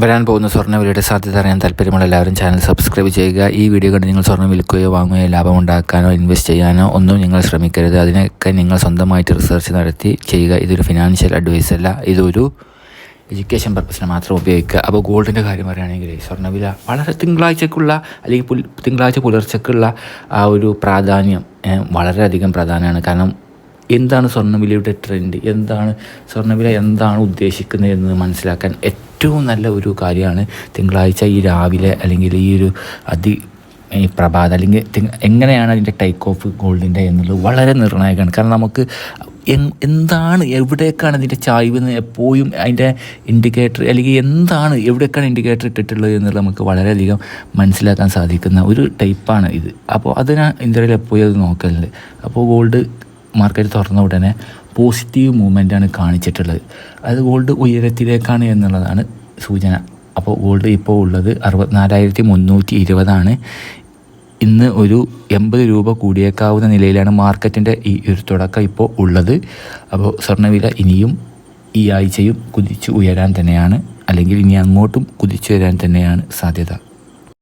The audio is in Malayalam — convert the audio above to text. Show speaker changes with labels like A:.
A: വരാൻ പോകുന്ന സ്വർണവിലയുടെ സാധ്യത അറിയാൻ താല്പര്യമുള്ള എല്ലാവരും ചാനൽ സബ്സ്ക്രൈബ് ചെയ്യുക. ഈ വീഡിയോ കണ്ട് നിങ്ങൾ സ്വർണം വിൽക്കുകയോ വാങ്ങുകയോ ലാഭം ഉണ്ടാക്കാനോ ഇൻവെസ്റ്റ് ചെയ്യാനോ ഒന്നും നിങ്ങൾ ശ്രമിക്കരുത്. അതിനൊക്കെ നിങ്ങൾ സ്വന്തമായിട്ട് റിസർച്ച് നടത്തി ചെയ്യുക. ഇതൊരു ഫിനാൻഷ്യൽ അഡ്വൈസ് അല്ല. ഇതൊരു എഡ്യൂക്കേഷൻ പർപ്പസിന് മാത്രം ഉപയോഗിക്കുക. അപ്പോൾ ഗോൾഡിന്റെ കാര്യം പറയുകയാണെങ്കിൽ സ്വർണവില വളരെ തിങ്കളാഴ്ചക്കുള്ള അല്ലെങ്കിൽ തിങ്കളാഴ്ച പുലർച്ചക്കുള്ള ആ ഒരു പ്രാധാന്യം വളരെയധികം പ്രധാനമാണ്. കാരണം എന്താണ് സ്വർണവിലയുടെ ട്രെൻഡ് എന്താണ് സ്വർണവില? എന്താണ് ഉദ്ദേശിക്കുന്നത് എന്ന് മനസ്സിലാക്കാൻ ഏറ്റവും നല്ല ഒരു കാര്യമാണ് തിങ്കളാഴ്ച ഈ രാവിലെ അല്ലെങ്കിൽ ഈ ഒരു അതി ഈ പ്രഭാത അല്ലെങ്കിൽ എങ്ങനെയാണ് അതിന്റെ ടേക്ക് ഓഫ് ഗോൾഡിന്റെ എന്നുള്ളത് വളരെ നിർണായകമാണ്. കാരണം നമുക്ക് എന്താണ് എവിടേക്കാണ് ഇതിന്റെ ചായ്വ് എന്ന് എപ്പോഴും അതിന്റെ ഇൻഡിക്കേറ്റർ അല്ലെങ്കിൽ എന്താണ് എവിടേക്കാണ് ഇൻഡിക്കേറ്റർ ഇട്ടിട്ടുള്ളത് എന്നുള്ളത് നമുക്ക് വളരെയധികം മനസ്സിലാക്കാൻ സാധിക്കുന്ന ഒരു ടൈപ്പാണ് ഇത്. അപ്പോൾ അതിനാ ഇന്ത്യയിൽ എപ്പോഴും അത് നോക്കലുണ്ട്. അപ്പോൾ ഗോൾഡ് മാർക്കറ്റ് തുറന്ന ഉടനെ പോസിറ്റീവ് മൂവ്മെന്റാണ് കാണിച്ചിട്ടുള്ളത്. അത് ഗോൾഡ് ഉയരത്തിലേക്കാണ് എന്നുള്ളതാണ് സൂചന. അപ്പോൾ ഗോൾഡ് ഇപ്പോൾ ഉള്ളത് അറുപത്തിനാലായിരത്തി മുന്നൂറ്റി ഇരുപതാണ് ഇന്ന് ഒരു എൺപത് രൂപ കൂടിയേക്കാവുന്ന നിലയിലാണ് മാർക്കറ്റിന്റെ ഈ ഒരു തുടക്കം ഇപ്പോൾ ഉള്ളത്. അപ്പോൾ സ്വർണവില ഇനിയും ഈ ആഴ്ചയും കുതിച്ചു ഉയരാൻ തന്നെയാണ്. അല്ലെങ്കിൽ ഇനി അങ്ങോട്ടും കുതിച്ചു വരാൻ തന്നെയാണ് സാധ്യത.